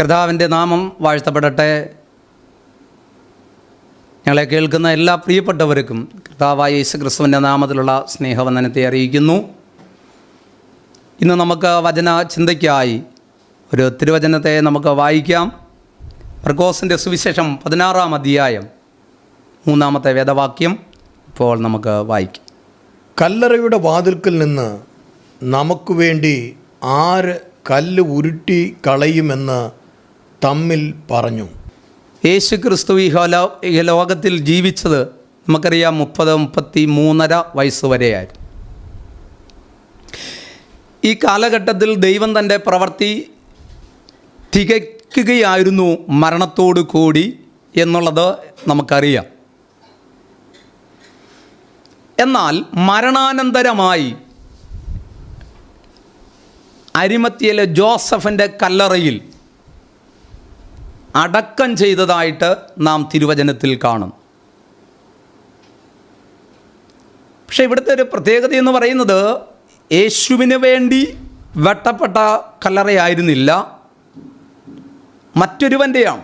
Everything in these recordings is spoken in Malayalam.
കർത്താവിന്റെ നാമം വാഴ്ത്തപ്പെടട്ടെ. ഞങ്ങളെ കേൾക്കുന്ന എല്ലാ പ്രിയപ്പെട്ടവർക്കും കർത്താവായ യേശു ക്രിസ്തുവിന്റെ നാമത്തിലുള്ള സ്നേഹവന്ദനത്തെ അറിയിക്കുന്നു. ഇന്ന് നമുക്ക് വചന ചിന്തയ്ക്കായി ഒരു തിരുവചനത്തെ നമുക്ക് വായിക്കാം. പ്രകോസിന്റെ സുവിശേഷം പതിനാറാം അധ്യായം മൂന്നാമത്തെ വേദവാക്യം ഇപ്പോൾ നമുക്ക് വായിക്കാം. കല്ലറയുടെ വാതിൽക്കൽ നിന്ന് നമുക്ക് വേണ്ടി ആര് കല്ല് ഉരുട്ടി കളയുമെന്ന് തമ്മിൽ പറഞ്ഞു. യേശു ക്രിസ്തു ഈ ലോകത്തിൽ ജീവിച്ചത് നമുക്കറിയാം മുപ്പത് മുപ്പത്തി മൂന്നര വയസ്സ് വരെയായിരുന്നു. ഈ കാലഘട്ടത്തിൽ ദൈവം തന്റെ പ്രവൃത്തി തികയ്ക്കുകയായിരുന്നു മരണത്തോടു കൂടി എന്നുള്ളത് നമുക്കറിയാം. എന്നാൽ മരണാനന്തരമായി അരിമത്തിയിലെ ജോസഫിന്റെ കല്ലറയിൽ അടക്കം ചെയ്തതായിട്ട് നാം തിരുവചനത്തിൽ കാണും. പക്ഷേ ഇവിടുത്തെ ഒരു പ്രത്യേകത എന്ന് പറയുന്നത് യേശുവിന് വേണ്ടി വെട്ടപ്പെട്ട കല്ലറയായിരുന്നില്ല. മറ്റൊരുവന്റെയാണ്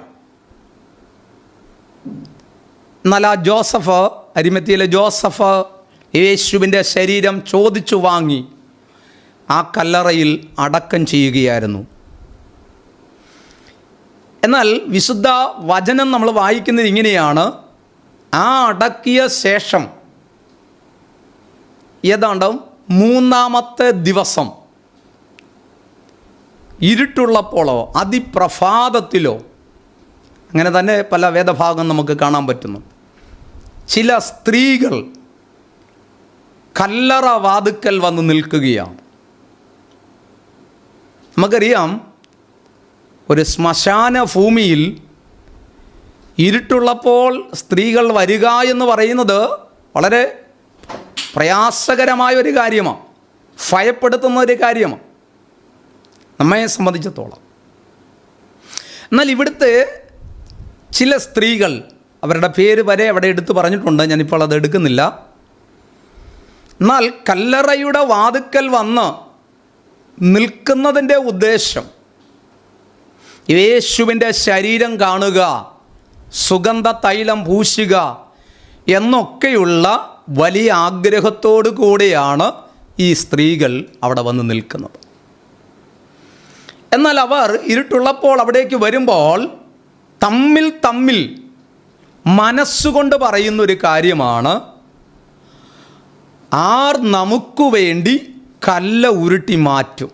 എന്നാൽ ജോസഫ് അരിമത്തിയിലെ ജോസഫ് യേശുവിന്റെ ശരീരം ചോദിച്ചു വാങ്ങി ആ കല്ലറയിൽ അടക്കം ചെയ്യുകയായിരുന്നു. എന്നാൽ വിശുദ്ധ വചനം നമ്മൾ വായിക്കുന്നത് ഇങ്ങനെയാണ്. ആ അടക്കിയ ശേഷം ഏതാണ്ട് മൂന്നാമത്തെ ദിവസം ഇരുട്ടുള്ളപ്പോഴോ അതിപ്രഭാതത്തിലോ അങ്ങനെ തന്നെ പല വേദഭാഗം നമുക്ക് കാണാൻ പറ്റുന്നു. ചില സ്ത്രീകൾ കല്ലറ വാതുക്കൽ വന്ന് നിൽക്കുകയാണ്. നമുക്കറിയാം ഒരു ശ്മശാന ഭൂമിയിൽ ഇരുട്ടുള്ളപ്പോൾ സ്ത്രീകൾ വരിക എന്ന് പറയുന്നത് വളരെ പ്രയാസകരമായ ഒരു കാര്യമാണ്. ഭയപ്പെടുത്തുന്ന ഒരു കാര്യമാണ്. നമ്മെ സംബന്ധിച്ചിടത്തോളം. എന്നാൽ ഇവിടുത്തെ ചില സ്ത്രീകൾ അവരുടെ പേര് വരെ അവിടെ എടുത്തു പറഞ്ഞിട്ടുണ്ട്. ഞാനിപ്പോൾ അത് എടുക്കുന്നില്ല. എന്നാൽ കല്ലറയുടെ വാതുക്കൽ വന്ന് നിൽക്കുന്നതിന്റെ ഉദ്ദേശം യേശുവിന്റെ ശരീരം കാണുക സുഗന്ധ തൈലം പൂശുക എന്നൊക്കെയുള്ള വലിയ ആഗ്രഹത്തോടു കൂടിയാണ് ഈ സ്ത്രീകൾ അവിടെ വന്ന് നിൽക്കുന്നത്. എന്നാൽ അവർ ഇരുട്ടുള്ളപ്പോൾ അവിടേക്ക് വരുമ്പോൾ തമ്മിൽ തമ്മിൽ മനസ്സുകൊണ്ട് പറയുന്നൊരു കാര്യമാണ് ആർ നമുക്ക് വേണ്ടി കല്ല ഉരുട്ടി മാറ്റും?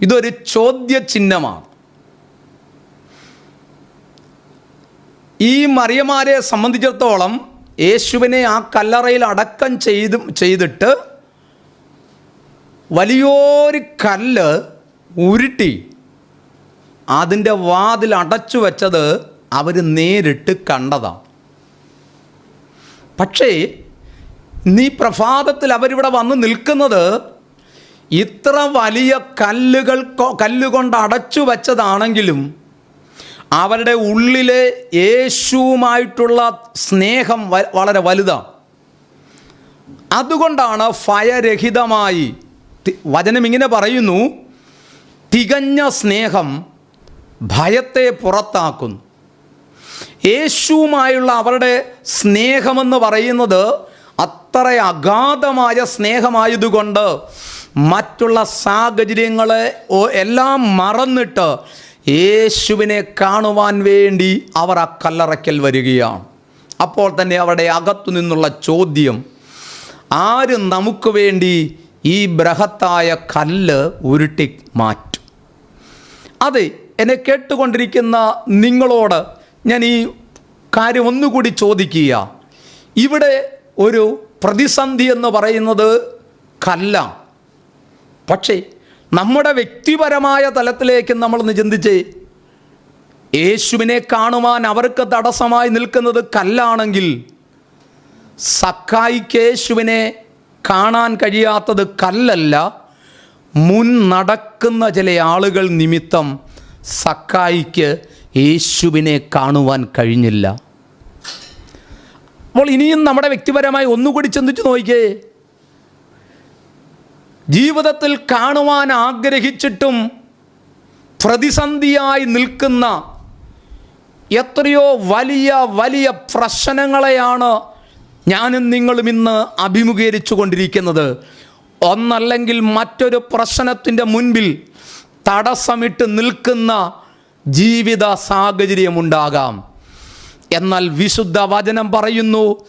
ഇതൊരു ചോദ്യചിഹ്നമാണ്. ഈ മറിയമാരെ സംബന്ധിച്ചിടത്തോളം യേശുവിനെ ആ കല്ലറയിൽ അടക്കം ചെയ്ത് ചെയ്തിട്ട് വലിയൊരു കല്ല് ഉരുട്ടി അതിന്റെ വാതിൽ അടച്ചു വെച്ചത് അവർ നേരിട്ട് കണ്ടതാണ്. പക്ഷേ നീ പ്രഭാതത്തിൽ അവരിവിടെ വന്ന് നിൽക്കുന്നത് ഇത്ര വലിയ കല്ലുകൾ കല്ലുകൊണ്ട് അടച്ചു വെച്ചതാണെങ്കിലും അവരുടെ ഉള്ളിലെ യേശുവുമായിട്ടുള്ള സ്നേഹം വളരെ വലുതാണ് അതുകൊണ്ടാണ് ഭയരഹിതമായി വചനം ഇങ്ങനെ പറയുന്നു തികഞ്ഞ സ്നേഹം ഭയത്തെ പുറത്താക്കുന്നു. യേശുവുമായുള്ള അവരുടെ സ്നേഹമെന്ന് പറയുന്നത് അത്ര അഗാധമായ സ്നേഹമായതുകൊണ്ട് മറ്റുള്ള സാഹചര്യങ്ങളെ എല്ലാം മറന്നിട്ട് യേശുവിനെ കാണുവാൻ വേണ്ടി അവർ ആ കല്ലറയ്ക്കൽ വരികയാണ്. അപ്പോൾ തന്നെ അവരുടെ അകത്തു നിന്നുള്ള ചോദ്യം ആര് നമുക്ക് വേണ്ടി ഈ ബൃഹത്തായ കല്ല് ഉരുട്ടി മാറ്റും? അതെ എന്നെ കേട്ടുകൊണ്ടിരിക്കുന്ന നിങ്ങളോട് ഞാൻ ഈ കാര്യം ഒന്നുകൂടി ചോദിക്കുക. ഇവിടെ ഒരു പ്രതിസന്ധി എന്ന് പറയുന്നത് കല്ലാണ്. പക്ഷേ നമ്മുടെ വ്യക്തിപരമായ തലത്തിലേക്ക് നമ്മളൊന്ന് ചിന്തിച്ചേ യേശുവിനെ കാണുവാൻ അവർക്ക് തടസ്സമായി നിൽക്കുന്നത് കല്ലാണെങ്കിൽ സക്കായിക്ക് യേശുവിനെ കാണാൻ കഴിയാത്തത് കല്ലല്ല മുൻ നടക്കുന്ന ചില ആളുകൾ നിമിത്തം സക്കായിക്ക് യേശുവിനെ കാണുവാൻ കഴിഞ്ഞില്ല. അപ്പോൾ ഇനിയും നമ്മുടെ വ്യക്തിപരമായി ഒന്നുകൂടി ചിന്തിച്ചു നോക്കിയേ ജീവിതത്തിൽ കാണുവാൻ ആഗ്രഹിച്ചിട്ടും പ്രതിസന്ധിയായി നിൽക്കുന്ന എത്രയോ വലിയ വലിയ പ്രശ്നങ്ങളെയാണ് ഞാനും നിങ്ങളും ഇന്ന് അഭിമുഖീകരിച്ചു കൊണ്ടിരിക്കുന്നത് ഒന്നല്ലെങ്കിൽ മറ്റൊരു പ്രശ്നത്തിന്റെ മുൻപിൽ തടസ്സമിട്ട് നിൽക്കുന്ന ജീവിത സാഹചര്യമുണ്ടാകാം. എന്നാൽ വിശുദ്ധ വചനം പറയുന്നു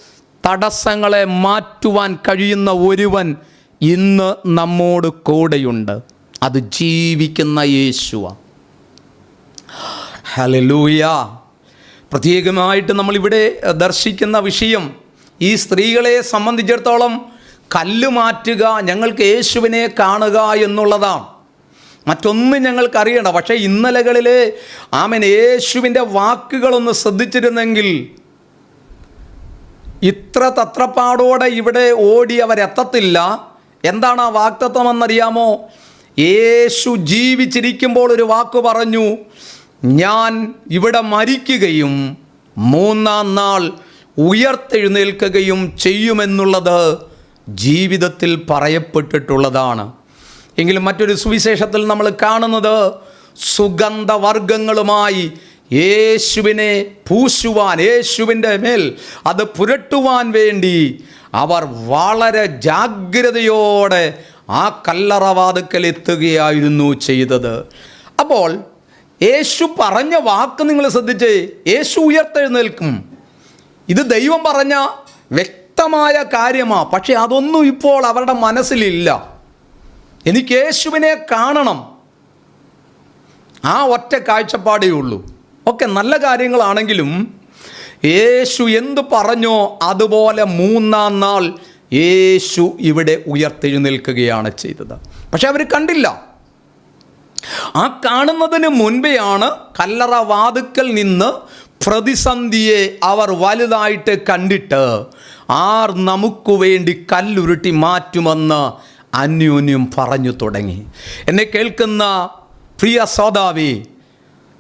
തടസ്സങ്ങളെ മാറ്റുവാൻ കഴിയുന്ന ഒരുവൻ ഇന്ന് നമ്മോട് കൂടെയുണ്ട്. അത് ജീവിക്കുന്ന യേശുവ. ഹലലൂയ പ്രത്യേകമായിട്ട് നമ്മളിവിടെ ദർശിക്കുന്ന വിഷയം ഈ സ്ത്രീകളെ സംബന്ധിച്ചിടത്തോളം കല്ല് മാറ്റുക ഞങ്ങൾക്ക് യേശുവിനെ കാണുക എന്നുള്ളതാണ്. മറ്റൊന്നും ഞങ്ങൾക്കറിയണം പക്ഷേ ഇന്നലകളിൽ ആമൻ യേശുവിന്റെ വാക്കുകളൊന്ന് ശ്രദ്ധിച്ചിരുന്നെങ്കിൽ ഇത്ര തത്രപ്പാടോടെ ഇവിടെ ഓടി അവരെത്തത്തില്ല. എന്താണ് ആ വാക്തത്വം എന്നറിയാമോ യേശു ജീവിച്ചിരിക്കുമ്പോൾ ഒരു വാക്ക് പറഞ്ഞു ഞാൻ ഇവിടെ മരിക്കുകയും മൂന്നാം നാൾ ഉയർത്തെഴുന്നേൽക്കുകയും ചെയ്യുമെന്നുള്ളത് ജീവിതത്തിൽ പറയപ്പെട്ടിട്ടുള്ളതാണ്. എങ്കിലും മറ്റൊരു സുവിശേഷത്തിൽ നമ്മൾ കാണുന്നത് സുഗന്ധവർഗങ്ങളുമായി യേശുവിനെ പൂശുവാൻ യേശുവിന്റെ മേൽ അത് പുരട്ടുവാൻ വേണ്ടി അവർ വളരെ ജാഗ്രതയോടെ ആ കല്ലറവാതുക്കൽ എത്തുകയായിരുന്നു ചെയ്തത്. അപ്പോൾ യേശു പറഞ്ഞ വാക്ക് നിങ്ങൾ ശ്രദ്ധിച്ചേ? യേശു ഉയർത്തെഴുന്നേൽക്കും. ഇത് ദൈവം പറഞ്ഞ വ്യക്തമായ കാര്യമാണ് പക്ഷേ അതൊന്നും ഇപ്പോൾ അവരുടെ മനസ്സിലില്ല. എനിക്ക് യേശുവിനെ കാണണം. ആ ഒറ്റ കാഴ്ചപ്പാടേ ഉള്ളൂ. ഒക്കെ നല്ല കാര്യങ്ങളാണെങ്കിലും യേശു എന്തു പറഞ്ഞോ അതുപോലെ മൂന്നാം നാൾ യേശു ഇവിടെ ഉയർത്തെഴുന്നേൽക്കുകയാണ് ചെയ്തത്. പക്ഷെ അവർ കണ്ടില്ല. ആ കാണുന്നതിന് മുൻപെയാണ് കല്ലറ വാതുക്കൽ നിന്ന് പ്രതിസന്ധിയെ അവർ വലുതായിട്ട് കണ്ടിട്ട് ആർ നമുക്ക് വേണ്ടി കല്ലുരുട്ടി മാറ്റുമെന്ന് അന്യോന്യം പറഞ്ഞു തുടങ്ങി. എന്നെ കേൾക്കുന്ന പ്രിയ സോദാവി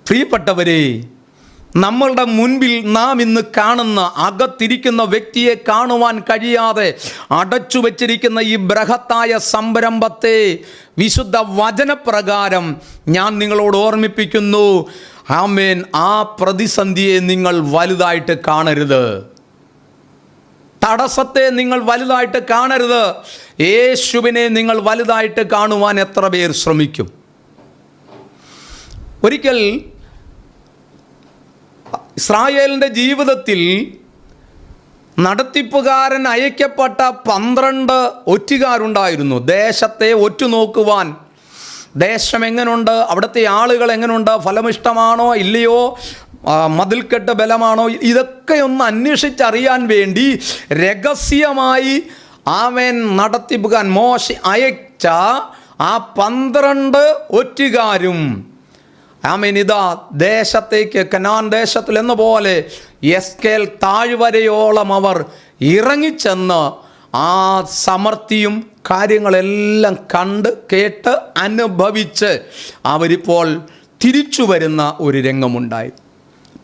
പ്രിയപ്പെട്ടവരെ നമ്മളുടെ മുൻപിൽ നാം ഇന്ന് കാണുന്ന അകത്തിരിക്കുന്ന വ്യക്തിയെ കാണുവാൻ കഴിയാതെ അടച്ചു വച്ചിരിക്കുന്ന ഈ ബൃഹത്തായ സംരംഭത്തെ വിശുദ്ധ വചനപ്രകാരം ഞാൻ നിങ്ങളോട് ഓർമ്മിപ്പിക്കുന്നു. ആമേൻ. ആ പ്രതിസന്ധിയെ നിങ്ങൾ വലുതായിട്ട് കാണരുത്. തടസ്സത്തെ നിങ്ങൾ വലുതായിട്ട് കാണരുത്. യേശുവിനെ നിങ്ങൾ വലുതായിട്ട് കാണുവാൻ എത്ര പേർ ശ്രമിക്കും? ഒരിക്കൽ ഇസ്രായേലിന്റെ ജീവിതത്തിൽ നടത്തിപ്പുകാരൻ അയക്കപ്പെട്ട പന്ത്രണ്ട് ഒറ്റുകാരുണ്ടായിരുന്നു. ദേശത്തെ ഒറ്റുനോക്കുവാൻ. ദേശം എങ്ങനുണ്ട്? അവിടുത്തെ ആളുകൾ എങ്ങനുണ്ട്? ഫലമിഷ്ടമാണോ? ഇല്ലയോ? മതിൽക്കെട്ട് ബലമാണോ? ഇതൊക്കെ ഒന്ന് അന്വേഷിച്ചറിയാൻ വേണ്ടി രഹസ്യമായി ആമേൻ നടത്തിപ്പുകാൻ മോശ അയച്ച ആ പന്ത്രണ്ട് ഒറ്റുകാരും ആമീൻ ഇതാ ദേശത്തേക്ക് കനാൻ ദേശത്തിൽ എന്ന പോലെ എസ്കേൽ താഴ്വരയോളം അവർ ഇറങ്ങിച്ചെന്ന് ആ സമൃദ്ധിയും കാര്യങ്ങളെല്ലാം കണ്ട് കേട്ട് അനുഭവിച്ച് അവരിപ്പോൾ തിരിച്ചു വരുന്ന ഒരു രംഗമുണ്ടായി.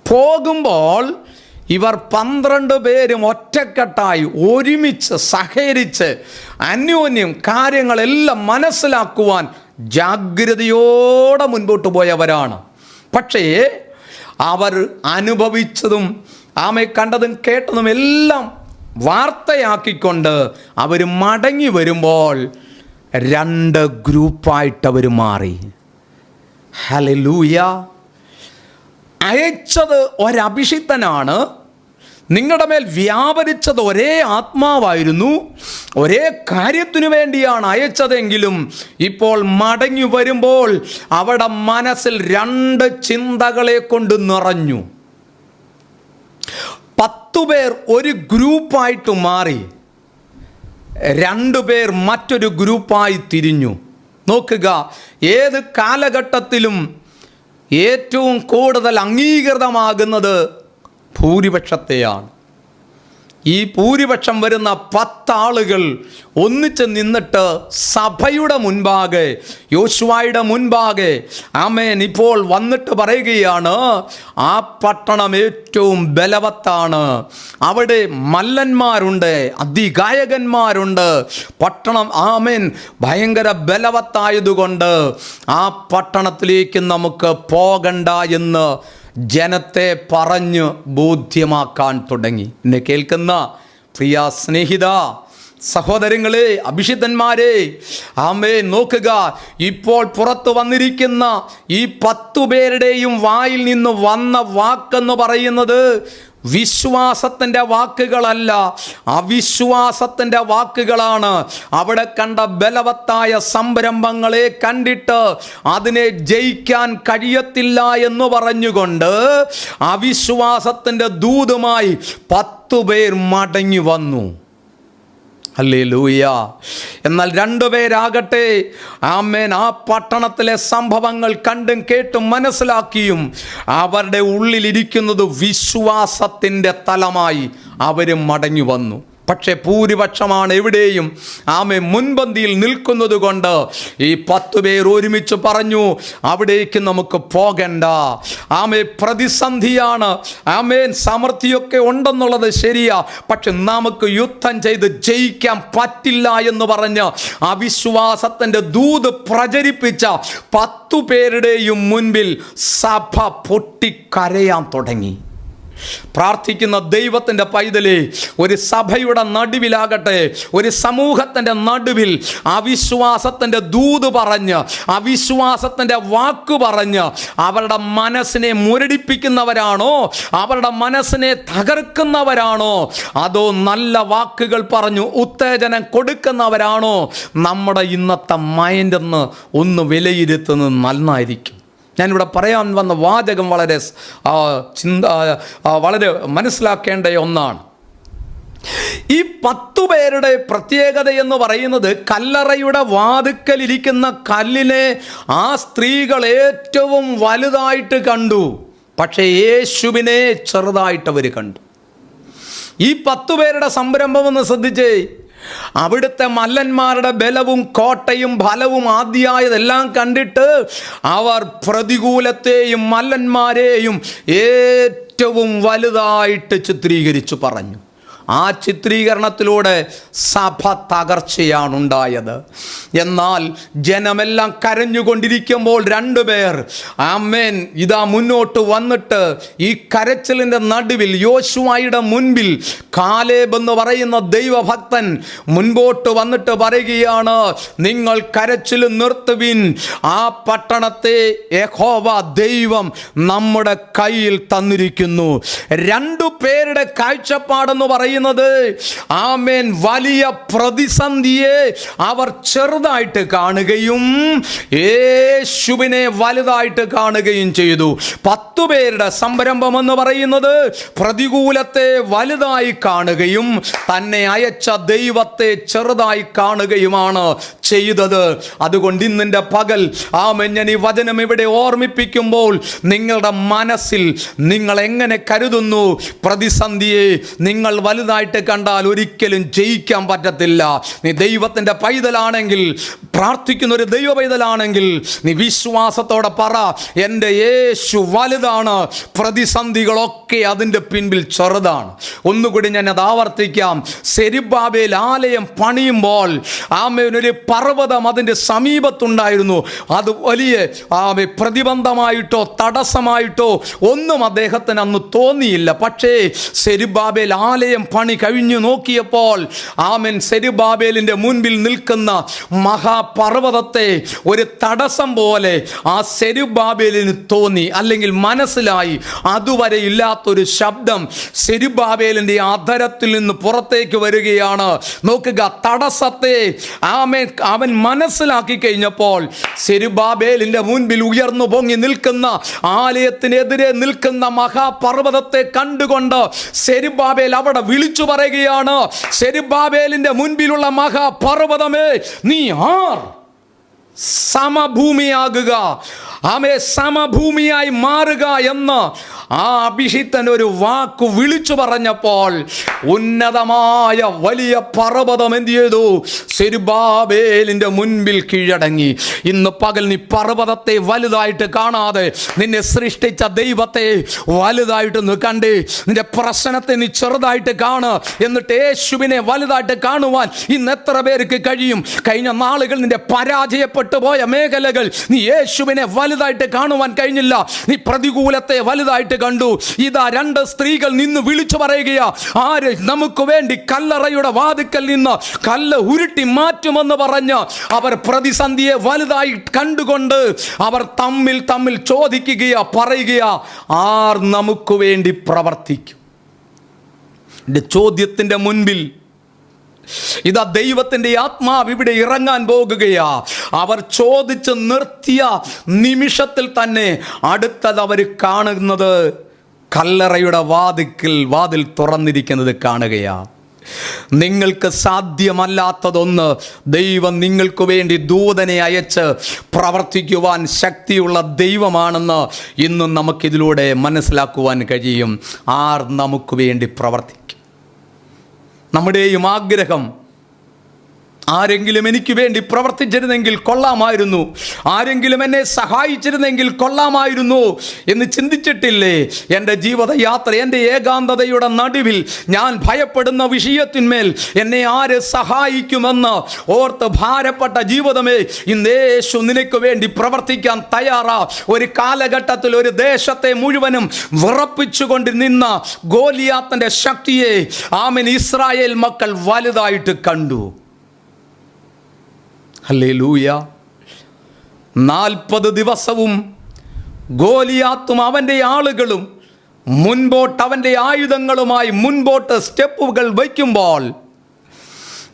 പോകുമ്പോൾ ഇവർ പന്ത്രണ്ട് പേരും ഒറ്റക്കെട്ടായി ഒരുമിച്ച് സഹകരിച്ച് അന്യോന്യം കാര്യങ്ങളെല്ലാം മനസ്സിലാക്കുവാൻ ജാഗ്രതയോടെ മുൻപോട്ട് പോയവരാണ്. പക്ഷേ അവർ അനുഭവിച്ചതും ആമെ കണ്ടതും കേട്ടതും എല്ലാം വാർത്തയാക്കിക്കൊണ്ട് അവർ മടങ്ങി വരുമ്പോൾ രണ്ട് ഗ്രൂപ്പായിട്ട് അവർ മാറി. ഹലലൂയ അയച്ചത് ഒരഭിഷിക്തനാണ്. നിങ്ങളുടെ മേൽ വ്യാപരിച്ചത് ഒരേ ആത്മാവായിരുന്നു ഒരേ കാര്യത്തിനു വേണ്ടിയാണ് അയച്ചതെങ്കിലും ഇപ്പോൾ മടങ്ങി വരുമ്പോൾ അവിടെ മനസ്സിൽ രണ്ട് ചിന്തകളെ കൊണ്ട് നിറഞ്ഞു. പത്തുപേർ ഒരു ഗ്രൂപ്പായിട്ട് മാറി രണ്ടുപേർ മറ്റൊരു ഗ്രൂപ്പായി തിരിഞ്ഞു. നോക്കുക ഏത് കാലഘട്ടത്തിലും ഏറ്റവും കൂടുതൽ അംഗീകൃതമാകുന്നത് ഭൂരിപക്ഷത്തെയാണ്. ഈ ഭൂരിപക്ഷം വരുന്ന പത്താളുകൾ ഒന്നിച്ച് നിന്നിട്ട് സഭയുടെ മുൻപാകെ യോശുവായുടെ മുൻപാകെ ആമേൻ ഇപ്പോൾ വന്നിട്ട് പറയുകയാണ് ആ പട്ടണം ഏറ്റവും ബലവത്താണ്. അവിടെ മല്ലന്മാരുണ്ട് അതിഗായകന്മാരുണ്ട് പട്ടണം ആമേൻ ഭയങ്കര ബലവത്തായതുകൊണ്ട് ആ പട്ടണത്തിലേക്ക് നമുക്ക് പോകണ്ട എന്ന് ജനത്തെ പറഞ്ഞു ബോധ്യമാക്കാൻ തുടങ്ങി. എന്നെ കേൾക്കുന്ന പ്രിയ സ്നേഹിത സഹോദരങ്ങളെ അഭിഷിതന്മാരെ ആമേ നോക്കുക. ഇപ്പോൾ പുറത്തു വന്നിരിക്കുന്ന ഈ പത്തു പേരുടെയും വായിൽ നിന്ന് വന്ന വാക്കെന്ന് പറയുന്നത് വിശ്വാസത്തിന്റെ വാക്കുകളല്ല. അവിശ്വാസത്തിന്റെ വാക്കുകളാണ്. അവിടെ കണ്ട ബലവത്തായ സംരംഭങ്ങളെ കണ്ടിട്ട് അതിനെ ജയിക്കാൻ കഴിയത്തില്ല എന്ന് പറഞ്ഞുകൊണ്ട് അവിശ്വാസത്തിന്റെ ദൂതുമായി പത്തു പേർ മടങ്ങി വന്നു. അല്ലേ ലൂയ എന്നാൽ രണ്ടുപേരാകട്ടെ ആമേൻ ആ പട്ടണത്തിലെ സംഭവങ്ങൾ കണ്ടും കേട്ടും മനസ്സിലാക്കിയും അവരുടെ ഉള്ളിലിരിക്കുന്നത് വിശ്വാസത്തിന്റെ തലമായി അവരും മടങ്ങി വന്നു. പക്ഷേ ഭൂരിപക്ഷമാണ് എവിടെയും ആമെ മുൻപന്തിയിൽ നിൽക്കുന്നത് കൊണ്ട് ഈ പത്തു പേർ ഒരുമിച്ച് പറഞ്ഞു അവിടേക്ക് നമുക്ക് പോകണ്ട. ആമെ പ്രതിസന്ധിയാണ്. ആമേൻ സമൃദ്ധിയൊക്കെ ഉണ്ടെന്നുള്ളത് ശരിയാ. പക്ഷെ നമുക്ക് യുദ്ധം ചെയ്ത് ജയിക്കാൻ പറ്റില്ല എന്ന് പറഞ്ഞ് അവിശ്വാസത്തിന്റെ ദൂത് പ്രചരിപ്പിച്ച പത്തു പേരുടെയും മുൻപിൽ സഭ പൊട്ടിക്കരയാൻ തുടങ്ങി. പ്രാർത്ഥിക്കുന്ന ദൈവത്തിന്റെ പൈതലി ഒരു സഭയുടെ നടുവിലാകട്ടെ ഒരു സമൂഹത്തിന്റെ നടുവിൽ അവിശ്വാസത്തിന്റെ ദൂത് പറഞ്ഞ് അവിശ്വാസത്തിന്റെ വാക്ക് പറഞ്ഞ് അവരുടെ മനസ്സിനെ മുരടിപ്പിക്കുന്നവരാണോ? അവരുടെ മനസ്സിനെ തകർക്കുന്നവരാണോ? അതോ നല്ല വാക്കുകൾ പറഞ്ഞു ഉത്തേജനം കൊടുക്കുന്നവരാണോ? നമ്മുടെ ഇന്നത്തെ മൈൻഡെന്ന് ഒന്ന് വിലയിരുത്തുന്നത് നന്നായിരിക്കും. ഞാനിവിടെ പറയാൻ വന്ന വാചകം വളരെ ചിന്ത വളരെ മനസ്സിലാക്കേണ്ട ഒന്നാണ്. ഈ പത്തു പേരുടെ പ്രത്യേകത എന്ന് പറയുന്നത് കല്ലറയുടെ വാതുക്കലിരിക്കുന്ന കല്ലിനെ ആ സ്ത്രീകൾ ഏറ്റവും വലുതായിട്ട് കണ്ടു. പക്ഷേ യേശുവിനെ ചെറുതായിട്ട് അവർ കണ്ടു. ഈ പത്തു പേരുടെ സംരംഭമെന്ന് ശ്രദ്ധിച്ചേ. അവിടുത്തെ മല്ലന്മാരുടെ ബലവും കോട്ടയും ഫലവും ആദ്യമായതെല്ലാം കണ്ടിട്ട് അവർ പ്രതികൂലത്തെയും മല്ലന്മാരെയും ഏറ്റവും വലുതായിട്ട് ചിത്രീകരിച്ചു പറഞ്ഞു. ആ ചിത്രീകരണത്തിലൂടെ സഭ തകർച്ചയാണ് ഉണ്ടായത് എന്നാൽ ജനമെല്ലാം കരഞ്ഞുകൊണ്ടിരിക്കുമ്പോൾ രണ്ടുപേർ ആമേൻ ഇതാ മുന്നോട്ട് വന്നിട്ട് ഈ കരച്ചിലിന്റെ നടുവിൽ യോശുവായുടെ മുൻപിൽ കാലേബ് എന്ന് പറയുന്ന ദൈവഭക്തൻ മുൻപോട്ട് വന്നിട്ട് പറയുകയാണ് നിങ്ങൾ കരച്ചിൽ നിർത്തുവിൻ. ആ പട്ടണത്തെ യഹോവ ദൈവം നമ്മുടെ കയ്യിൽ തന്നിരിക്കുന്നു. രണ്ടു പേരുടെ കാഴ്ചപ്പാടെന്ന് പറയുന്നത് ആമേൻ. വലിയ പ്രതിസന്ധിയെ അവർ ചെറുതായിട്ട് കാണുകയും യേശുവിനെ വലുതായിട്ട് കാണുകയും ചെയ്തു. പത്തു പേരുടെ സംരംഭം എന്ന് പറയുന്നത് പ്രതികൂലത്തെ വലുതായി കാണുകയും തന്നെ അയച്ച ദൈവത്തെ ചെറുതായി കാണുകയുമാണ് ചെയ്തത്. അതുകൊണ്ട് ഇന്നിന്റെ പകൽ ആ മെഞ്ഞനി വചനം ഇവിടെ ഓർമ്മിപ്പിക്കുമ്പോൾ നിങ്ങളുടെ മനസ്സിൽ നിങ്ങൾ എങ്ങനെ കരുതുന്നു? പ്രതിസന്ധിയെ നിങ്ങൾ വലുതായിട്ട് കണ്ടാൽ ഒരിക്കലും ജയിക്കാൻ പറ്റത്തില്ല. നീ ദൈവത്തിന്റെ പൈതലാണെങ്കിൽ പ്രാർത്ഥിക്കുന്ന ഒരു ദൈവ പൈതലാണെങ്കിൽ നീ വിശ്വാസത്തോടെ പറ എന്റെ യേശു വലുതാണ് പ്രതിസന്ധികളൊക്കെ അതിന്റെ പിൻപിൽ ചെറുതാണ്. ഒന്നുകൂടി ഞാൻ അത് ആവർത്തിക്കാം. സെരിബാബേൽ ആലയം പണിയുമ്പോൾ ആമേനൊരു പർവതം അതിന്റെ സമീപത്തുണ്ടായിരുന്നു. അത് വലിയ ആമേ പ്രതിബന്ധമായിട്ടോ തടസ്സമായിട്ടോ ഒന്നും അദ്ദേഹത്തിന് അന്ന് തോന്നിയില്ല. പക്ഷേ സെരിബാബേൽ ആലയം പണി കഴിഞ്ഞു നോക്കിയപ്പോൾ ആമൻ സെരുബാബേലിന്റെ മുൻപിൽ നിൽക്കുന്ന മഹാപർവതത്തെ ഒരു തടസ്സം പോലെ ആ സെരുബാബേലിന് തോന്നി. അല്ലെങ്കിൽ മനസ്സിലായി. അതുവരെ ഇല്ലാത്തൊരു ശബ്ദം സെരുബാബേലിന്റെ അധരത്തിൽ നിന്ന് പുറത്തേക്ക് വരികയാണ്. നോക്കുക തടസ്സത്തെ ആമൻ അവൻ മനസ്സിലാക്കി കഴിഞ്ഞപ്പോൾ സെരുബാബേലിന്റെ മുൻപിൽ ഉയർന്നു പൊങ്ങി നിൽക്കുന്ന ആലയത്തിനെതിരെ നിൽക്കുന്ന മഹാപർവതത്തെ കണ്ടുകൊണ്ട് സെരുബാബേൽ അവിടെ വിളിച്ചു പറയുകയാണ്. മുൻപിലുള്ള മഹാപർവതമേ നീ ആർ? സമഭൂമിയാകുക. ആമേ സമഭൂമിയായി മാറുക എന്ന് ആ അഭിഷിത്തൻ ഒരു വാക്ക് വിളിച്ചു പറഞ്ഞപ്പോൾ ഉന്നതമായ വലിയ പർവതം എന്ത് ചെയ്തു? സെരുബാബേലിന്റെ മുൻപിൽ കീഴടങ്ങി. ഇന്ന് പകൽ നീ പർവതത്തെ വലുതായിട്ട് കാണാതെ നിന്നെ സൃഷ്ടിച്ച ദൈവത്തെ വലുതായിട്ട് നീ കണ്ട് നിന്റെ പ്രശ്നത്തെ നീ ചെറുതായിട്ട് കാണ് എന്നിട്ട് യേശുവിനെ വലുതായിട്ട് കാണുവാൻ ഇന്ന് എത്ര പേർക്ക് കഴിയും? കഴിഞ്ഞ നാളുകൾ നിന്റെ പരാജയപ്പെട്ടു. പോയ മേഖലകൾ നീ യേശുവിനെ വലുതായിട്ട് കാണുവാൻ കഴിഞ്ഞില്ല. നീ പ്രതികൂലത്തെ വലുതായിട്ട് കണ്ടു. ഇതാ രണ്ട് സ്ത്രീകൾ നിന്ന് വിളിച്ചു പറയുകയാ ആര് നമുക്ക് വേണ്ടി കല്ലറയുടെ വാതുക്കൽ നിന്ന് കല്ല് ഉരുട്ടി മാറ്റുമെന്ന് പറഞ്ഞ് അവർ പ്രതിസന്ധിയെ വലുതായി കണ്ടുകൊണ്ട് അവർ തമ്മിൽ തമ്മിൽ ചോദിക്കുകയാ പറയുകയാ ആർ നമുക്ക് വേണ്ടി പ്രവർത്തിക്കും? ചോദ്യത്തിന്റെ മുൻപിൽ ഇതാ ദൈവത്തിന്റെ ആത്മാവ് ഇവിടെ ഇറങ്ങാൻ പോകുകയാ. അവർ ചോദിച്ച് നിർത്തിയ നിമിഷത്തിൽ തന്നെ അടുത്തത് അവർ കാണുന്നത് കല്ലറയുടെ വാതിക്കൽ വാതിൽ തുറന്നിരിക്കുന്നത് കാണുകയാ. നിങ്ങൾക്ക് സാധ്യമല്ലാത്തതൊന്ന് ദൈവം നിങ്ങൾക്ക് വേണ്ടി ദൂതനെ അയച്ച് പ്രവർത്തിക്കുവാൻ ശക്തിയുള്ള ദൈവമാണെന്ന് ഇന്നും നമുക്കിതിലൂടെ മനസ്സിലാക്കുവാൻ കഴിയും. ആർ നമുക്ക് വേണ്ടി പ്രവർത്തിക്കും. നമ്മുടെയും ആഗ്രഹം ആരെങ്കിലും എനിക്ക് വേണ്ടി പ്രവർത്തിച്ചിരുന്നെങ്കിൽ കൊള്ളാമായിരുന്നു. ആരെങ്കിലും എന്നെ സഹായിച്ചിരുന്നെങ്കിൽ കൊള്ളാമായിരുന്നു എന്ന് ചിന്തിച്ചിട്ടില്ലേ? എന്റെ ജീവിതയാത്ര എന്റെ ഏകാന്തതയുടെ നടുവിൽ ഞാൻ ഭയപ്പെടുന്ന വിഷയത്തിന്മേൽ എന്നെ ആര് സഹായിക്കുമെന്ന് ഓർത്ത് ഭാരപ്പെട്ട ജീവിതമേ ഇന്ന് യേശു നിനക്ക് വേണ്ടി പ്രവർത്തിക്കാൻ തയ്യാറാ. ഒരു കാലഘട്ടത്തിൽ ഒരു ദേശത്തെ മുഴുവനും വിറപ്പിച്ചുകൊണ്ട് നിന്ന ഗോലിയാത്തന്റെ ശക്തിയെ ആമിന് ഇസ്രായേൽ മക്കൾ വലുതായിട്ട് കണ്ടു. ഹല്ലേലൂയ. നാൽപ്പത് ദിവസവും ഗോലിയാത്തും അവന്റെ ആളുകളും മുൻപോട്ട് അവന്റെ ആയുധങ്ങളുമായി മുൻപോട്ട് സ്റ്റെപ്പുകൾ വയ്ക്കുമ്പോൾ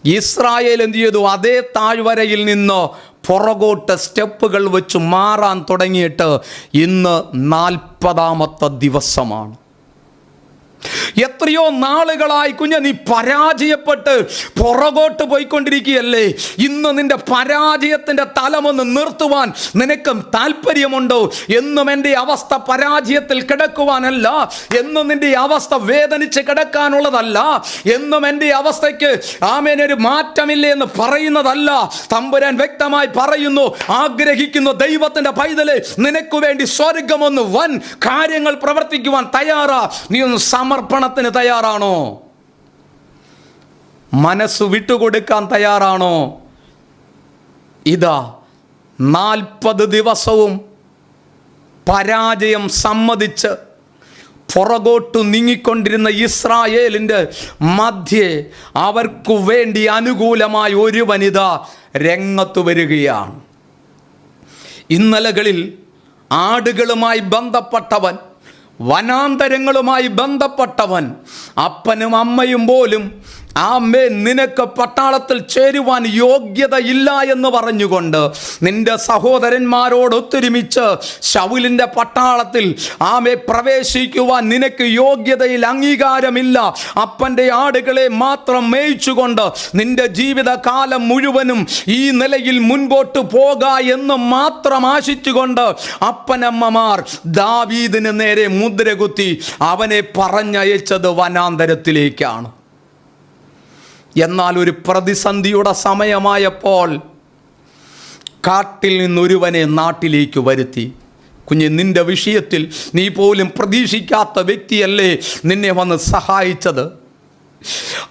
ഇസ്രായേൽ എന്ത് ചെയ്തു? അതേ താഴ്വരയിൽ നിന്ന് പുറകോട്ട് സ്റ്റെപ്പുകൾ വെച്ച് മാറാൻ തുടങ്ങിയിട്ട് ഇന്ന് നാൽപ്പതാമത്തെ ദിവസമാണ്. എത്രയോ നാളുകളായി കുഞ്ഞ നീ പരാജയപ്പെട്ട് പുറകോട്ട് പോയിക്കൊണ്ടിരിക്കുകയല്ലേ? ഇന്ന് നിന്റെ പരാജയത്തിന്റെ തലമൊന്ന് നിർത്തുവാൻ നിനക്കും താല്പര്യമുണ്ടോ? എന്നും എന്റെ അവസ്ഥ പരാജയത്തിൽ കിടക്കുവാനല്ല. എന്നും നിന്റെ അവസ്ഥ വേദനിച്ച് കിടക്കാനുള്ളതല്ല. എന്നും എന്റെ അവസ്ഥയ്ക്ക് ആമേനൊരു മാറ്റമില്ല എന്ന് പറയുന്നതല്ല. തമ്പുരാൻ വ്യക്തമായി പറയുന്നു ആഗ്രഹിക്കുന്നു ദൈവത്തിന്റെ പൈതലെ നിനക്ക് വേണ്ടി സ്വർഗമൊന്ന് വൻ കാര്യങ്ങൾ പ്രവർത്തിക്കുവാൻ തയ്യാറാ. നീ ഒന്ന് സമർപ്പണത്തിന് തയ്യാറാണോ? മനസ്സ് വിട്ടുകൊടുക്കാൻ തയ്യാറാണോ? ഇതാ നാൽപ്പത് ദിവസവും പരാജയം സമ്മതിച്ച് പുറകോട്ടു നീങ്ങിക്കൊണ്ടിരുന്ന ഇസ്രായേലിന്റെ മധ്യേ അവർക്കു വേണ്ടി അനുകൂലമായി ഒരു വനിത രംഗത്തു വരികയാണ്. ഇന്നലകളിൽ ആടുകളുമായി ബന്ധപ്പെട്ടവൻ വനാന്തരങ്ങളുമായി ബന്ധപ്പെട്ടവൻ അപ്പനും അമ്മയും പോലും ആമേ നിനക്ക് പട്ടാളത്തിൽ ചേരുവാൻ യോഗ്യതയില്ല എന്ന് പറഞ്ഞുകൊണ്ട് നിന്റെ സഹോദരന്മാരോട് ഒത്തൊരുമിച്ച് ശൗലിന്റെ പട്ടാളത്തിൽ ആമേ പ്രവേശിക്കുവാൻ നിനക്ക് യോഗ്യതയിൽ അംഗീകാരമില്ല. അപ്പന്റെ ആടുകളെ മാത്രം മേയിച്ചുകൊണ്ട് നിന്റെ ജീവിതകാലം മുഴുവനും ഈ നിലയിൽ മുൻപോട്ട് പോക എന്ന് മാത്രം ആശിച്ചുകൊണ്ട് അപ്പനമ്മമാർ ദാവീദിന് നേരെ മുദ്രകുത്തി അവനെ പറഞ്ഞയച്ചത് വനാന്തരത്തിലേക്കാണ്. എന്നാൽ ഒരു പ്രതിസന്ധിയുടെ സമയമായപ്പോൾ കാട്ടിൽ നിന്നൊരുവനെ നാട്ടിലേക്ക് വരുത്തി. കുഞ്ഞ് നിന്റെ വിഷയത്തിൽ നീ പോലും പ്രതീക്ഷിക്കാത്ത വ്യക്തിയല്ലേ നിന്നെ വന്ന് സഹായിച്ചത്?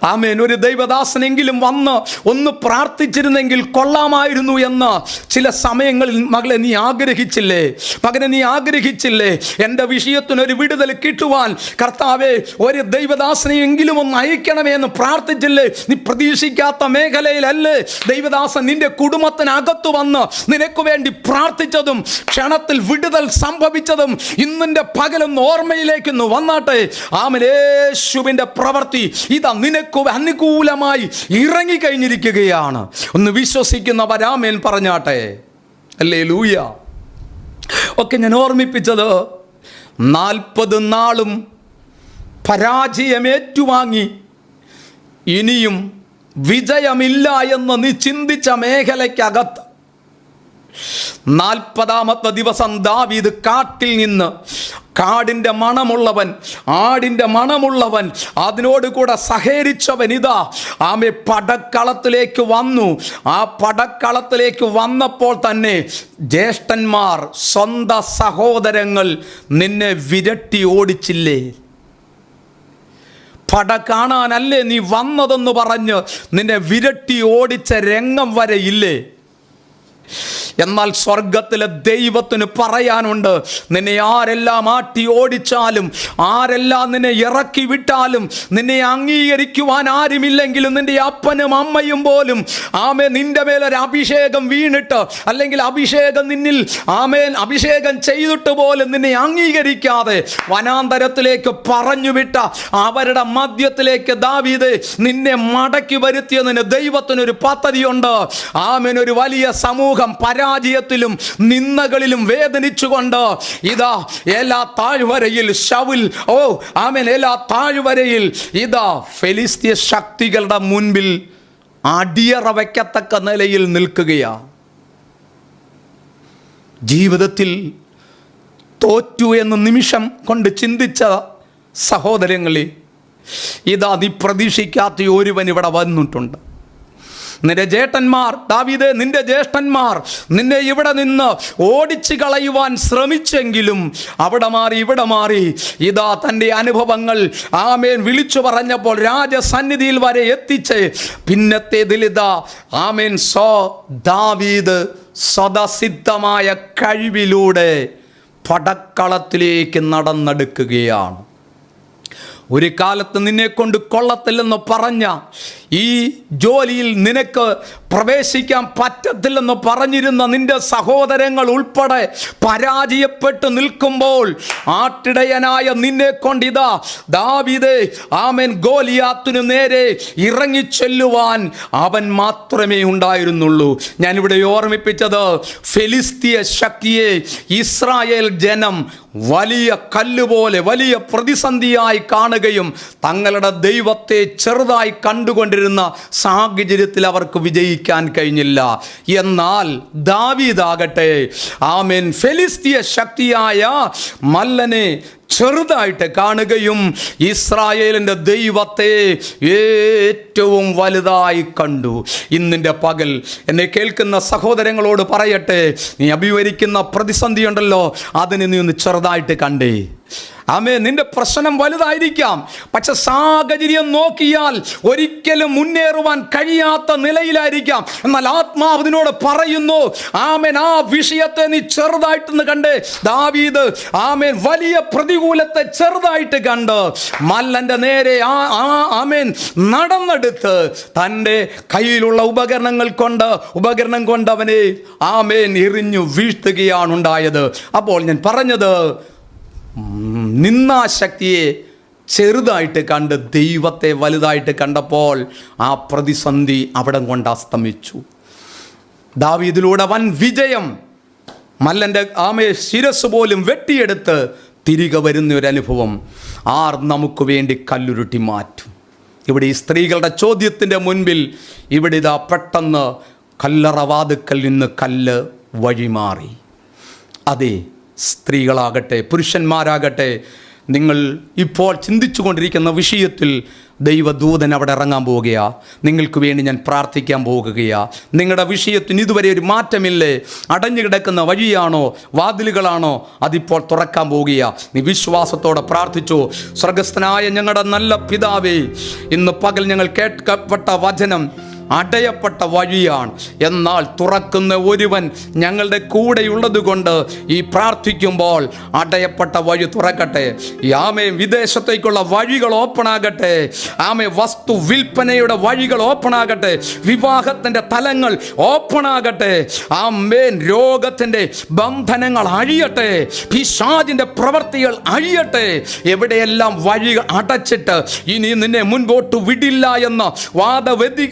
ആമേൻ. ഒരു ദൈവദാസനെങ്കിലും വന്ന് ഒന്ന് പ്രാർത്ഥിച്ചിരുന്നെങ്കിൽ കൊള്ളാമായിരുന്നു എന്ന് ചില സമയങ്ങളിൽ മകളെ നീ ആഗ്രഹിച്ചില്ലേ? മകനെ നീ ആഗ്രഹിച്ചില്ലേ? എന്റെ വിഷയത്തിനൊരു വിടുതൽ കിട്ടുവാൻ കർത്താവെ ഒരു ദൈവദാസനെയെങ്കിലും ഒന്ന് അയക്കണമേ എന്ന് പ്രാർത്ഥിച്ചില്ലേ? നീ പ്രതീക്ഷിക്കാത്ത മേഖലയിലല്ലേ ദൈവദാസൻ നിന്റെ കുടുംബത്തിനകത്ത് വന്ന് നിനക്ക് വേണ്ടി പ്രാർത്ഥിച്ചതും ക്ഷണത്തിൽ വിടുതൽ സംഭവിച്ചതും ഇന്നിന്റെ പകലൊന്ന് ഓർമ്മയിലേക്കൊന്ന് വന്നാട്ടെ. ആമലേശുവിന്റെ പ്രവൃത്തി ഇതാ നിനക്ക് അനുകൂലമായി ഇറങ്ങിക്കഴിഞ്ഞിരിക്കുകയാണ്. ഒന്ന് വിശ്വസിക്കുന്നവരാമേൻ പറഞ്ഞാട്ടെ. അല്ലേ ലൂയ ഒക്കെ ഞാൻ ഓർമ്മിപ്പിച്ചത് നാൽപ്പത് നാളും പരാജയമേറ്റുവാങ്ങി ഇനിയും വിജയമില്ല എന്ന് നീ ചിന്തിച്ച മേഖലയ്ക്കകത്ത് നാൽപ്പതാമത്തെ ദിവസം ദാവീദ് കാട്ടിൽ നിന്ന് കാടിന്റെ മണമുള്ളവൻ ആടിന്റെ മണമുള്ളവൻ അതിനോട് കൂടെ സഹകരിച്ചവൻ ഇതാ ആമെ പടക്കളത്തിലേക്ക് വന്നു. ആ പടക്കളത്തിലേക്ക് വന്നപ്പോൾ തന്നെ ജ്യേഷ്ഠന്മാർ സ്വന്തം സഹോദരങ്ങൾ നിന്നെ വിരട്ടി ഓടിച്ചില്ലേ? പട കാണാനല്ലേ നീ വന്നതെന്ന് പറഞ്ഞ് നിന്നെ വിരട്ടി ഓടിച്ച രംഗം വരെ ഇല്ലേ? എന്നാൽ സ്വർഗത്തിലെ ദൈവത്തിന് പറയാനുണ്ട് നിന്നെ ആരെല്ലാം ആട്ടി ഓടിച്ചാലും ആരെല്ലാം നിന്നെ ഇറക്കി വിട്ടാലും നിന്നെ അംഗീകരിക്കുവാൻ ആരുമില്ലെങ്കിലും നിന്റെ അപ്പനും അമ്മയും പോലും ആമേ നിന്റെ മേലൊരു അഭിഷേകം വീണിട്ട് അല്ലെങ്കിൽ അഭിഷേകം നിന്നിൽ ആമേൻ അഭിഷേകം ചെയ്തിട്ട് പോലും നിന്നെ അംഗീകരിക്കാതെ വനാന്തരത്തിലേക്ക് പറഞ്ഞുവിട്ട അവരുടെ മധ്യത്തിലേക്ക് ദാവീദ് നിന്നെ മടക്കി വരുത്തിയതിന് ദൈവത്തിനൊരു പദ്ധതിയുണ്ട്. ആമേൻ ഒരു വലിയ സമൂഹം പരാജയത്തിലും നിന്നകളിലും വേദനിച്ചുകൊണ്ട് ഇതാ എല്ലാ താഴ്വരയിൽ ഷവിൽ ഓ ആമേൻ എല്ലാ താഴ്വരയിൽ ഇതാ ഫെലിസ്തീയ ശക്തികളുടെ മുൻപിൽ അടിയറ വയ്ക്കത്തക്ക നിലയിൽ നിൽക്കുകയാ. ജീവിതത്തിൽ തോറ്റു എന്ന നിമിഷം കൊണ്ട് ചിന്തിച്ച സഹോദരങ്ങളെ ഇതാ നീ പ്രതീക്ഷിക്കാത്ത ഒരുവൻ ഇവിടെ വന്നിട്ടുണ്ട്. നിന്റെ ജേട്ടന്മാർ ദാവീദ് നിന്റെ ജ്യേഷ്ഠന്മാർ നിന്നെ ഇവിടെ നിന്ന് ഓടിച്ചു കളയുവാൻ ശ്രമിച്ചെങ്കിലും അവിടെ മാറി ഇവിടെ മാറി. ഇതാ തന്റെ അനുഭവങ്ങൾ. ആമേൻ വിളിച്ചു പറഞ്ഞപ്പോൾ രാജസന്നിധിയിൽ വരെ എത്തിച്ച് പിന്നത്തേതിലിതാ ആമേൻ സോ ദാവീദ് സ്വതസിദ്ധമായ കഴിവിലൂടെ പടക്കളത്തിലേക്ക് നടന്നെടുക്കുകയാണ്. ഒരു കാലത്ത് നിന്നെ കൊണ്ട് കൊള്ളത്തില്ലെന്ന് പറഞ്ഞ ഈ ജോലിയിൽ നിനക്ക് പ്രവേശിക്കാൻ പറ്റത്തില്ലെന്ന് പറഞ്ഞിരുന്ന നിന്റെ സഹോദരങ്ങൾ ഉൾപ്പെടെ പരാജയപ്പെട്ട് നിൽക്കുമ്പോൾ ആട്ടിടയനായ നിന്നെ കൊണ്ടിതാ. ദാവിദേ ആമൻ. ഗോലിയാത്തിനു നേരെ ഇറങ്ങിച്ചെല്ലുവാൻ അവൻ മാത്രമേ ഉണ്ടായിരുന്നുള്ളൂ. ഞാനിവിടെ ഓർമ്മിപ്പിച്ചത് ഫെലിസ്തീയ ശക്തിയെ ഇസ്രായേൽ ജനം വലിയ കല്ലുപോലെ വലിയ പ്രതിസന്ധിയായി കാണുകയും തങ്ങളുടെ ദൈവത്തെ ചെറുതായി കണ്ടുകൊണ്ടിരുന്ന സാഹചര്യത്തിൽ അവർക്ക് വിജയിക്കാൻ കഴിഞ്ഞില്ല. എന്നാൽ ദാവീദാകട്ടെ ആമേൻ. ഫെലിസ്തീയ ശക്തിയായ മല്ലനെ ചെറുതായിട്ട് കാണുകയും ഇസ്രായേലിന്റെ ദൈവത്തെ ഏറ്റവും വലുതായി കണ്ടു. ഇന്നിന്റെ പകൽ എന്നെ കേൾക്കുന്ന സഹോദരങ്ങളോട് പറയട്ടെ നീ അഭിവരിക്കുന്ന പ്രതിസന്ധി ഉണ്ടല്ലോ അതിനെ നീ ഒന്ന് ചെറുതായിട്ട് കണ്ടേ. ആമേ നിന്റെ പ്രശ്നം വലുതായിരിക്കാം. പക്ഷെ സാഹചര്യം നോക്കിയാൽ ഒരിക്കലും മുന്നേറുവാൻ കഴിയാത്ത നിലയിലായിരിക്കാം. എന്നാൽ ആത്മാവ് പറയുന്നു ആമേൻ ആ വിഷയത്തെ നീ ചെറുതായിട്ടെന്ന് കണ്ട് ദാവീദ് ആമേൻ വലിയ പ്രതികൂലത്തെ ചെറുതായിട്ട് കണ്ട് മല്ലന്റെ നേരെ ആ ആമേൻ നടന്നെടുത്ത് തന്റെ കയ്യിലുള്ള ഉപകരണങ്ങൾ കൊണ്ട് ഉപകരണം കൊണ്ട് അവനെ ആമേൻ എറിഞ്ഞു വീഴ്ത്തുകയാണ് ഉണ്ടായത്. അപ്പോൾ ഞാൻ പറഞ്ഞത് നിന്നാശക്തിയെ ചെറുതായിട്ട് കണ്ട് ദൈവത്തെ വലുതായിട്ട് കണ്ടപ്പോൾ ആ പ്രതിസന്ധി അവിടെ കൊണ്ട് അസ്തമിച്ചു. ദാവീദിലൂടെ വൻ വിജയം. മല്ലന്റെ ആമയെ ശിരസ് പോലും വെട്ടിയെടുത്ത് തിരികെ വരുന്ന ഒരു അനുഭവം ആർ നമുക്ക് വേണ്ടി കല്ലുരുട്ടി മാറ്റും. ഇവിടെ ഈ സ്ത്രീകളുടെ ചോദ്യത്തിന്റെ മുൻപിൽ ഇവിടെ ഇതാ പെട്ടെന്ന് കല്ലറവാതുക്കൽ നിന്ന് കല്ല് വഴിമാറി. അതെ സ്ത്രീകളാകട്ടെ പുരുഷന്മാരാകട്ടെ നിങ്ങൾ ഇപ്പോൾ ചിന്തിച്ചു കൊണ്ടിരിക്കുന്ന വിഷയത്തിൽ ദൈവദൂതൻ അവിടെ ഇറങ്ങാൻ പോവുകയാണ് നിങ്ങൾക്ക് വേണ്ടി ഞാൻ പ്രാർത്ഥിക്കാൻ പോകുകയാണ് നിങ്ങളുടെ വിഷയത്തിന് ഇതുവരെ ഒരു മാറ്റമില്ലേ? അടഞ്ഞു കിടക്കുന്ന വഴിയാണോ? വാതിലുകളാണോ? അതിപ്പോൾ തുറക്കാൻ പോവുകയാണ് നീ വിശ്വാസത്തോടെ പ്രാർത്ഥിച്ചു. സ്വർഗസ്ഥനായ ഞങ്ങളുടെ നല്ല പിതാവേ ഇന്ന് പകൽ ഞങ്ങൾ കേൾക്കപ്പെട്ട വചനം അടയപ്പെട്ട വഴിയാണ്. എന്നാൽ തുറക്കുന്ന ഒരുവൻ ഞങ്ങളുടെ കൂടെയുള്ളത് കൊണ്ട് ഈ പ്രാർത്ഥിക്കുമ്പോൾ അടയപ്പെട്ട വഴി തുറക്കട്ടെ. ഈ ആമയും വിദേശത്തേക്കുള്ള വഴികൾ ഓപ്പൺ ആകട്ടെ ആമെ വസ്തു വിൽപ്പനയുടെ വഴികൾ ഓപ്പൺ ആകട്ടെ വിവാഹത്തിന്റെ തലങ്ങൾ ഓപ്പൺ ആകട്ടെ ആമേൻ രോഗത്തിന്റെ ബന്ധനങ്ങൾ അഴിയട്ടെ. പിശാദിന്റെ പ്രവൃത്തികൾ അഴിയട്ടെ. എവിടെയെല്ലാം വഴി അടച്ചിട്ട് ഇനി നിന്നെ മുൻപോട്ട് വിടില്ല എന്ന വാദവെതി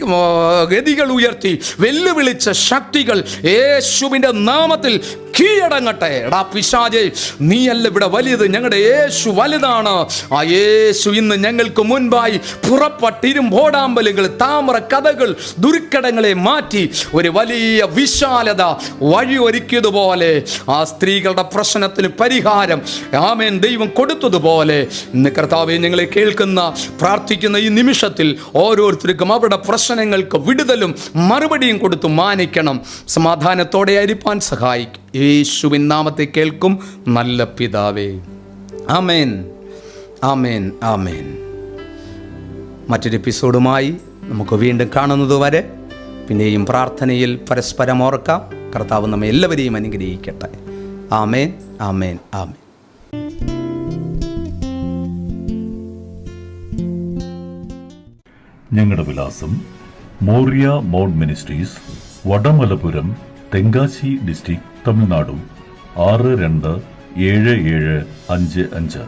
ഗതികൾ ഉയർത്തി വെല്ലുവിളിച്ച ശക്തികൾ യേശുവിന്റെ നാമത്തിൽ കീഴടങ്ങട്ടെ. എടാ പിശാജെ നീയല്ല ഇവിടെ വലുത് ഞങ്ങളുടെ യേശു വലുതാണ്. ആ യേശു ഇന്ന് ഞങ്ങൾക്ക് മുൻപായി പുറപ്പെട്ടിരുമ്പോടാമ്പലുകൾ താമര കഥകൾ ദുർഘടങ്ങളെ മാറ്റി. ഒരു വലിയ വിശാലത വഴി ഒരുക്കിയതുപോലെ ആ സ്ത്രീകളുടെ പ്രശ്നത്തിന് പരിഹാരം ആമേൻ ദൈവം കൊടുത്തതുപോലെ. ഇന്ന് കർത്താവെ ഞങ്ങളെ കേൾക്കുന്ന പ്രാർത്ഥിക്കുന്ന ഈ നിമിഷത്തിൽ ഓരോരുത്തർക്കും അവരുടെ പ്രശ്നങ്ങൾക്ക് വിടുതലും മറുപടിയും കൊടുത്ത് മാനിക്കണം. സമാധാനത്തോടെ അരിപ്പാൻ സഹായിക്കും. യേശുവിൻ നാമത്തെ കേൾക്കും നല്ല പിതാവേ. ആമേൻ. ആമേൻ. ആമേൻ. മറ്റൊരു എപ്പിസോഡുമായി നമുക്ക് വീണ്ടും കാണുന്നത് വരെ പിന്നെയും പ്രാർത്ഥനയിൽ പരസ്പരം ഓർക്കാം. കർത്താവ് നമ്മെ എല്ലാവരെയും അനുഗ്രഹിക്കട്ടെ. ആമേൻ. ആമേൻ. ആമേൻ. ഞങ്ങളുടെ വിലാസം Moriah mount ministries Vadamalapuram Tenkasi district തമിഴ്നാടും. ആറ് രണ്ട് ഏഴ് ഏഴ് അഞ്ച് അഞ്ച്.